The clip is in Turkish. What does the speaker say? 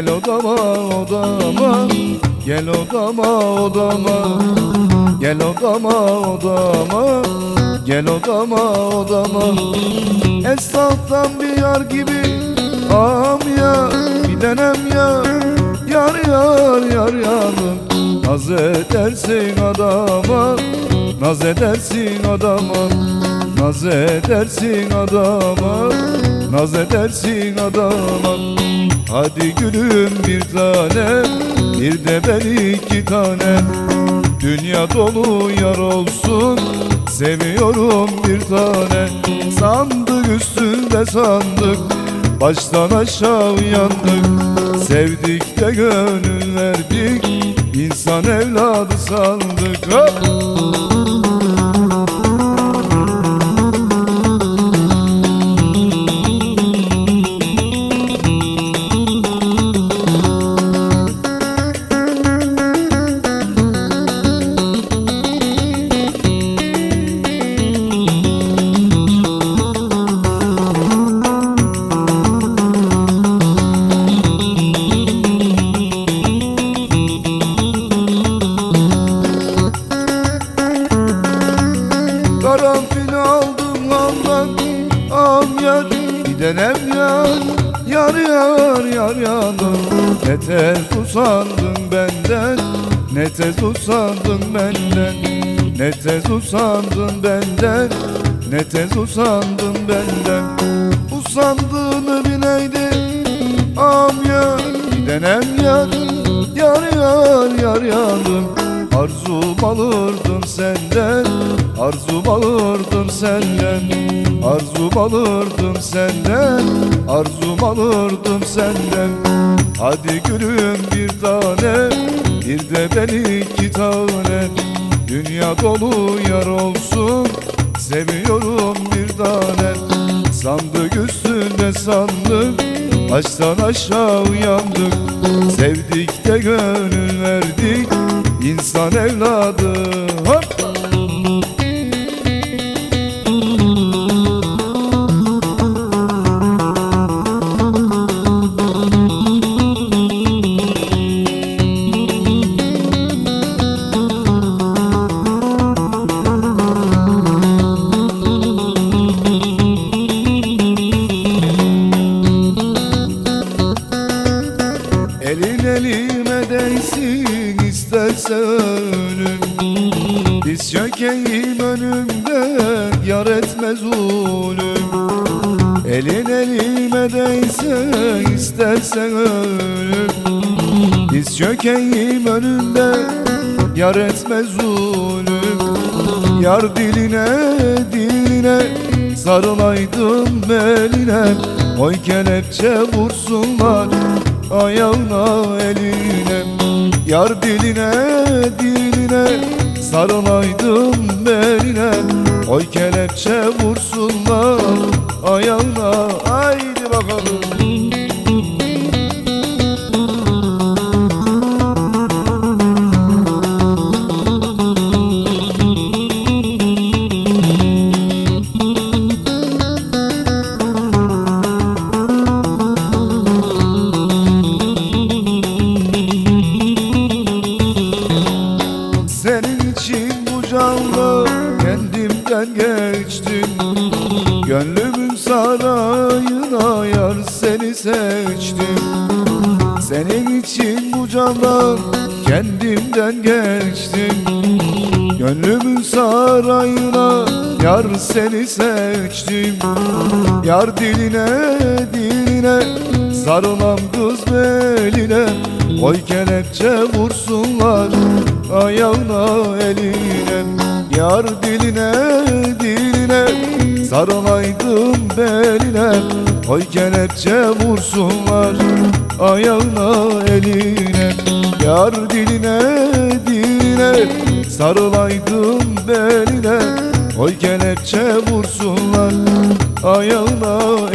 Gel odama odama. Gel odama odama. Gel odama odama. Gel odama odama. Esnaftan bir yar gibi Am yar bir denem yar Yar yar yar yanım Naz edersin adama. Naz edersin adama. Naz edersin adama. Naz edersin adama Hadi gülüm bir tane Bir de ben iki tane. Dünya dolu yar olsun Seviyorum bir tane. Sandık üstünde sandık Baştan aşağı yandık Sevdik de gönül verdik İnsan evladı sandık. Hop! Gidenem yar Yar yar yar yanım Ne tez usandın benden Ne tez usandın benden. Ne tez usandın benden Ne tez usandın benden. Usandığını bileydin Am yar gidenem yar. Yar yar yar yandım Arzum alırdım senden Arzum alırdım senden Arzum alırdım senden Arzum alırdım senden. Hadi gülüm bir tane Bir de ben iki tane. Dünya dolu yar olsun Seviyorum bir tane. Sandık üstünde sandık Baştan aşağı yandık Sevdik de gönül verdik İnsan evladı ölüm. Diz çökeyim önümde yar etmez zulüm. Elin elime değse isterse ölüm. Diz çökeyim önümde yar etmez zulüm. Yar diline diline sarılaydım beline. Oy kelepçe vursunlar ayağına eline Yar diline diline sarılaydım beline Oy kelepçe vursunlar ayağına canlı kendimden geçtim. Gönlümün sarayına yar seni seçtim. Senin için bu candan kendimden geçtim. Gönlümün sarayına yar seni seçtim. Yar diline diline sarılam kız beline Oy kelepçe vursunlar ayağına eline Yar diline diline. Sarılaydım beline Oy kelepçe vursunlar. Ayağına eline Yar diline diline. Sarılaydım beline Oy kelepçe vursunlar. Ayağına